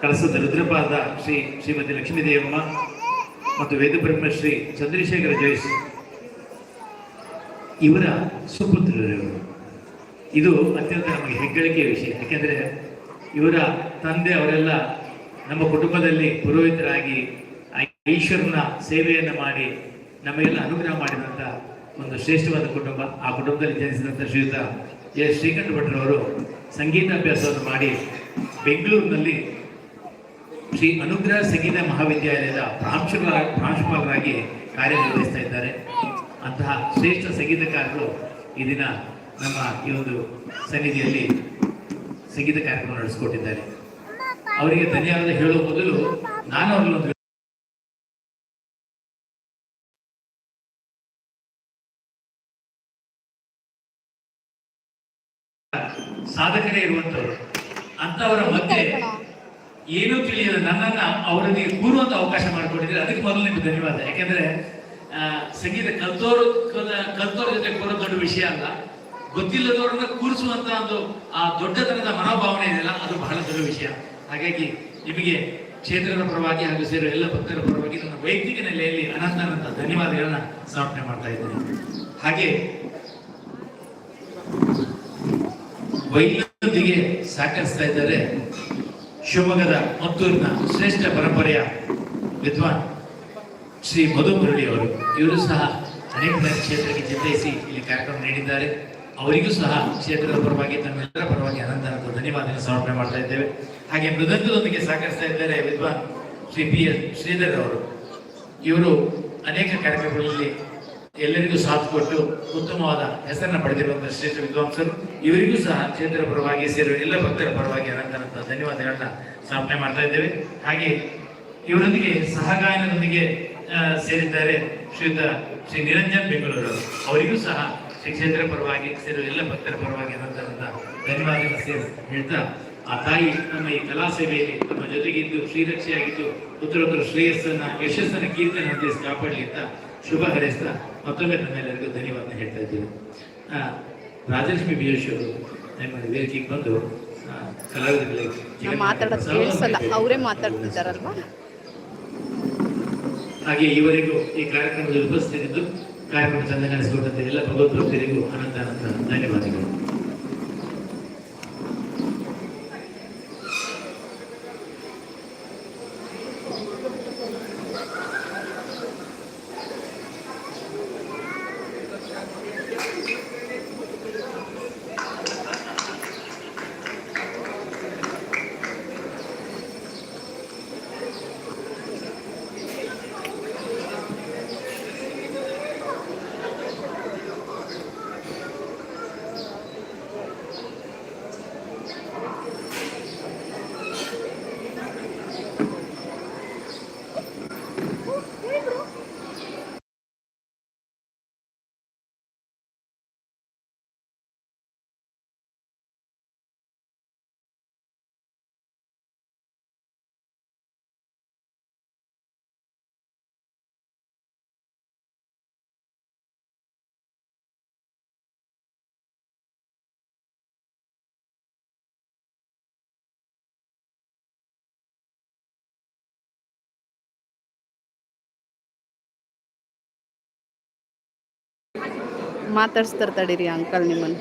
ಕಳಸದ ರುದ್ರಪಾದ ಶ್ರೀ ಶ್ರೀಮತಿ ಲಕ್ಷ್ಮೀದೇವಮ್ಮ ಮತ್ತು ವೇದಬ್ರಹ್ಮ ಶ್ರೀ ಚಂದ್ರಶೇಖರ ಜೋಯಿಸ್. ಇವರ ಸುಪುತ್ರರು ಇದು ಅತ್ಯಂತ ನಮಗೆ ಹೆಗ್ಗಳಿಕೆಯ ವಿಷಯ. ಯಾಕೆಂದರೆ ಇವರ ತಂದೆ ಅವರೆಲ್ಲ ನಮ್ಮ ಕುಟುಂಬದಲ್ಲಿ ಪುರೋಹಿತರಾಗಿ ಈಶ್ವರನ ಸೇವೆಯನ್ನು ಮಾಡಿ ನಮಗೆಲ್ಲ ಅನುಗ್ರಹ ಮಾಡಿದಂಥ ಒಂದು ಶ್ರೇಷ್ಠವಾದ ಕುಟುಂಬ. ಆ ಕುಟುಂಬದಲ್ಲಿ ಜನಿಸಿದಂಥ ಶ್ರೀಯುತ ಎಸ್ ಶ್ರೀಕಂಠ ಭಟ್ರವರು ಸಂಗೀತಾಭ್ಯಾಸವನ್ನು ಮಾಡಿ ಬೆಂಗಳೂರಿನಲ್ಲಿ ಶ್ರೀ ಅನುಗ್ರಹ ಸಂಗೀತ ಮಹಾವಿದ್ಯಾಲಯದ ಪ್ರಾಂಶುಪಾಲ ಪ್ರಾಂಶುಪಾಲರಾಗಿ ಕಾರ್ಯನಿರ್ವಹಿಸ್ತಾ ಇದ್ದಾರೆ. ಅಂತಹ ಶ್ರೇಷ್ಠ ಸಂಗೀತಕಾರರು ಈ ದಿನ ನಮ್ಮ ಈ ಒಂದು ಸನ್ನಿಧಿಯಲ್ಲಿ ಸಂಗೀತ ಕಾರ್ಯಕ್ರಮ ನಡೆಸಿಕೊಟ್ಟಿದ್ದಾರೆ. ಅವರಿಗೆ ಧನ್ಯವಾದ ಹೇಳುವ ಮೊದಲು ನಾನು ಅವರಲ್ಲೊಂದು ಸಾಧಕರೇ ಇರುವಂತವರು. ಅಂತವರ ಮಧ್ಯೆ ಏನೂ ತಿಳಿಯದ ನನ್ನನ್ನ ಅವರಿಗೆ ಕೂರುವಂತ ಅವಕಾಶ ಮಾಡಿಕೊಟ್ಟಿದ್ರೆ ಅದಕ್ಕೆ ಮೊದಲು ನಿಮ್ಗೆ ಧನ್ಯವಾದ. ಯಾಕೆಂದ್ರೆ ಸಂಗೀತ ಕಲ್ತೋರು, ಕಲ- ಕಲ್ತೋರ ಜೊತೆ ಕೂರೋ ದೊಡ್ಡ ವಿಷಯ ಅಲ್ಲ. ಗೊತ್ತಿಲ್ಲದವ್ರನ್ನ ಕೂರಿಸುವಂತ ಒಂದು, ಆ, ದೊಡ್ಡತನದ ಮನೋಭಾವನೆ ಇದೆಯಲ್ಲ, ಅದು ಬಹಳ ದೊಡ್ಡ ವಿಷಯ. ಹಾಗಾಗಿ ನಿಮಗೆ ಕ್ಷೇತ್ರದ ಪರವಾಗಿ ಹಾಗೂ ಸೇರುವ ಎಲ್ಲ ಭಕ್ತರ ಪರವಾಗಿ ನನ್ನ ವೈಯಕ್ತಿಕ ನೆಲೆಯಲ್ಲಿ ಅನಂತ ಧನ್ಯವಾದಗಳನ್ನ ಸಮರ್ಪಣೆ ಮಾಡ್ತಾ ಇದ್ದೇನೆ. ಹಾಗೆ ವೈದ್ಯರೊಂದಿಗೆ ಸಹಕರಿಸ್ತಾ ಇದ್ದಾರೆ. ಶಿವಮೊಗ್ಗದ ಮತ್ತೂರಿನ ಶ್ರೇಷ್ಠ ಪರಂಪರೆಯ ವಿದ್ವಾನ್ ಶ್ರೀ ಮಧು ಮುರಳಿ ಅವರು. ಇವರು ಸಹ ಅನೇಕ ಕ್ಷೇತ್ರಕ್ಕೆ ಚಿಂತಿಸಿ ಇಲ್ಲಿ ಕಾರ್ಯಕ್ರಮ ನೀಡಿದ್ದಾರೆ. ಅವರಿಗೂ ಸಹ ಕ್ಷೇತ್ರದ ಪರವಾಗಿ, ತಮ್ಮೆಲ್ಲರ ಪರವಾಗಿ ಅನಂತ ಧನ್ಯವಾದ ಸಮರ್ಪಣೆ ಮಾಡ್ತಾ ಇದ್ದೇವೆ. ಹಾಗೆ ಮೃದಂಗದೊಂದಿಗೆ ಸಹಕರಿಸ್ತಾ ಇದ್ದಾರೆ ವಿದ್ವಾನ್ ಶ್ರೀ ಪಿ ಎಸ್ ಶ್ರೀಧರ್ ಅವರು. ಇವರು ಅನೇಕ ಕಾರ್ಯಕ್ರಮಗಳಲ್ಲಿ ಎಲ್ಲರಿಗೂ ಸಾಥ್ ಕೊಟ್ಟು ಉತ್ತಮವಾದ ಹೆಸರನ್ನು ಪಡೆದಿರುವಂತಹ ಶ್ರೇಷ್ಠ ವಿದ್ವಾಂಸರು. ಇವರಿಗೂ ಸಹ ಕ್ಷೇತ್ರ ಪರವಾಗಿ ಸೇರುವ ಎಲ್ಲ ಭಕ್ತರ ಪರವಾಗಿ ಅನಂತ ಧನ್ಯವಾದಗಳನ್ನ ಸ್ಥಾಪನೆ ಮಾಡ್ತಾ ಇದ್ದೇವೆ. ಹಾಗೆ ಇವರೊಂದಿಗೆ ಸಹಗಾಯನದೊಂದಿಗೆ ಸೇರಿದ್ದಾರೆ ಶ್ರೀಯುತ ಶ್ರೀ ನಿರಂಜನ್ ಬೆಂಗಳೂರು ಅವರಿಗೂ ಸಹ ಶ್ರೀ ಕ್ಷೇತ್ರ ಪರವಾಗಿ ಸೇರುವ ಎಲ್ಲ ಭಕ್ತರ ಪರವಾಗಿ ಅನಂತ ಧನ್ಯವಾದಗಳು ಸೇರಿ ಹೇಳ್ತಾ, ಆ ತಾಯಿ ನಮ್ಮ ಈ ಕಲಾ ಸೇವೆಯಲ್ಲಿ ನಮ್ಮ ಜೊತೆಗಿದ್ದು ಶ್ರೀರಕ್ಷೆಯಾಗಿದ್ದು ಉತ್ತರೋತ್ತರ ಶ್ರೇಯಸ್ಸನ್ನ, ಯಶಸ್ಸನ್ನ ಕೀರ್ತನ ಕಾಪಾಡಲಿ ಅಂತ ಶುಭ ಹರಿಸ್ತಾ ಮತ್ತೊಮ್ಮೆ ನಮ್ಮೆಲ್ಲರಿಗೂ ಧನ್ಯವಾದ ಹೇಳ್ತಾ ಇದ್ದೀವಿ ರಾಜಲಕ್ಷ್ಮಿ ಬಿಯೋಶ್ ಅವರು ನಮ್ಮ ವೇದಿಕೆಗೆ ಬಂದು ಆ, ಕಲಾವಿದರಿಗೆ ನಾವು ಮಾತಾಡೋದು ಕೇಳಿಸಲ್ಲ ಅವರೇ ಮಾತಾಡ್ತಿದ್ದಾರಲ್ವಾ? ಹಾಗೆ ಈವರೆಗೂ ಈ ಕಾರ್ಯಕ್ರಮದಲ್ಲಿ ಉಪಸ್ಥಿತಿದ್ದು ಕಾರ್ಯಕ್ರಮ ಚಂದ ನಡೆಸಿಕೊಟ್ಟಂತೆ ಎಲ್ಲ ಭಗವದ್ಭಕ್ತರಿಗೂ ಅನಂತ ಅನಂತ ಧನ್ಯವಾದಗಳು. ಮಾತಾಡ್ಸ್ತಾರೆ ತಡೀರಿ ಅಂಕಲ್ ನಿಮ್ಮನ್ನು.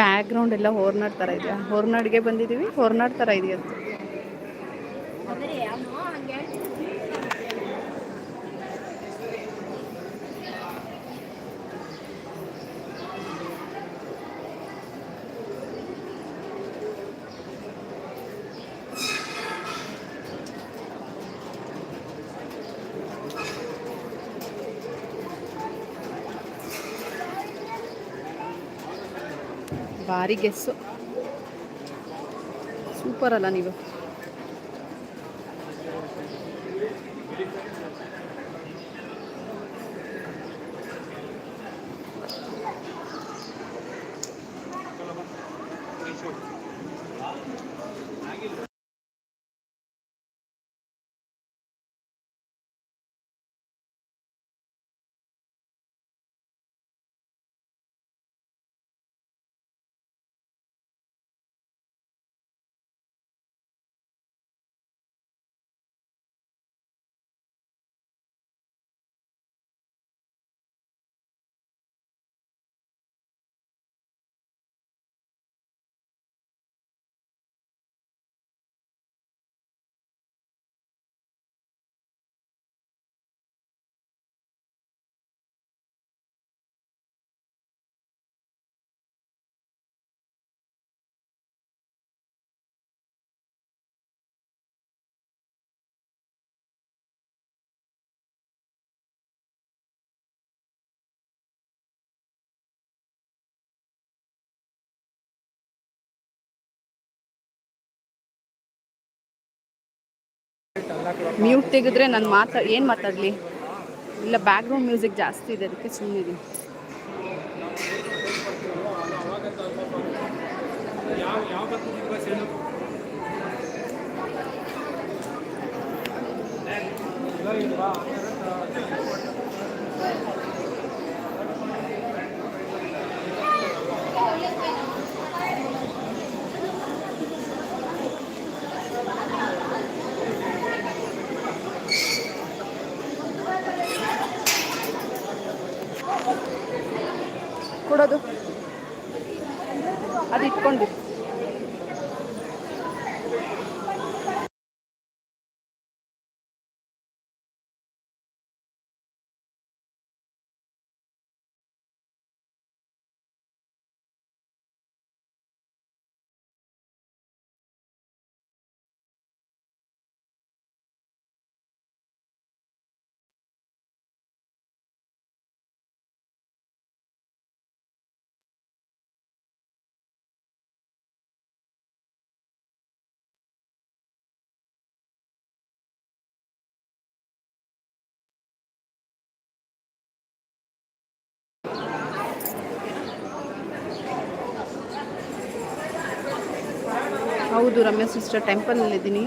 ಬ್ಯಾಕ್ ಗ್ರೌಂಡ್ ಎಲ್ಲ ಹೊರ್ನಾಡ್ ಥರ ಇದೆಯಾ? ಹೊರ್ನಾಡ್ಗೆ ಬಂದಿದ್ದೀವಿ ಹೊರ್ನಾಡ್ ಥರ ಭಾರಿ ಗೆಸ್ಸು ಸೂಪರ್ ಅಲ್ಲ ನೀವು. ಮ್ಯೂಟ್ ತೆಗೆದ್ರೆ ನಾನು ಮಾತಾ ಏನು ಮಾತಾಡಲಿ? ಇಲ್ಲ ಬ್ಯಾಕ್ಗ್ರೌಂಡ್ ಮ್ಯೂಸಿಕ್ ಜಾಸ್ತಿ ಇದೆ ಅದಕ್ಕೆ ಸುಮ್ಮನಿದೆ ಕೊಡೋದು? ಅದು ಇಟ್ಕೊಂಡು ಹೌದು ರಮ್ಯಾ ಸಿಸ್ಟರ್ ಟೆಂಪಲಲ್ಲಿದ್ದೀನಿ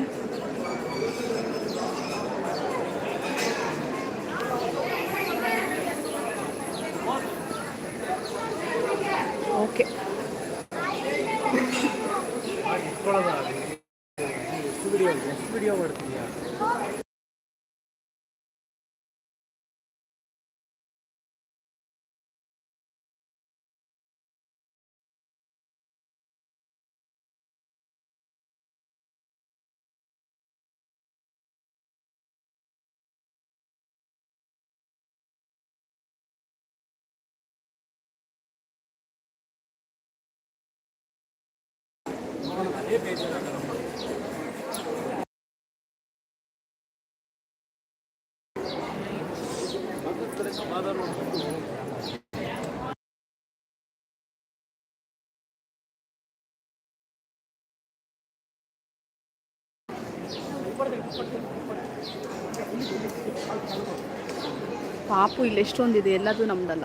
ಪಾಪು ಇಲ್ಲಿ ಎಷ್ಟೊಂದಿದೆ ಎಲ್ಲದೂ ನಮ್ದಲ್ಲ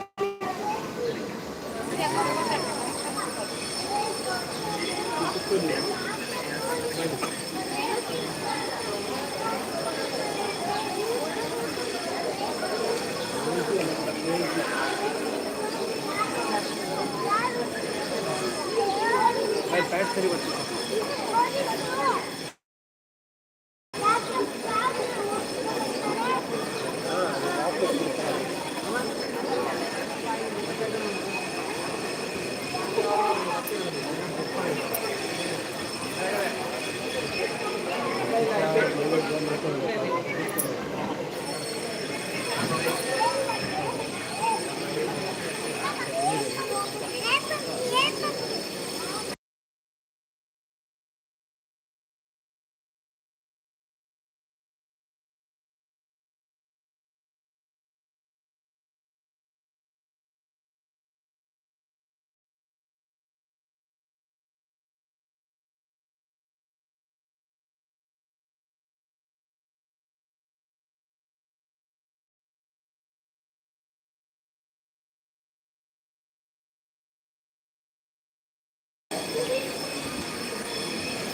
데리고 있을 것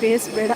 ಫೇಸ್ ಬೇಡ.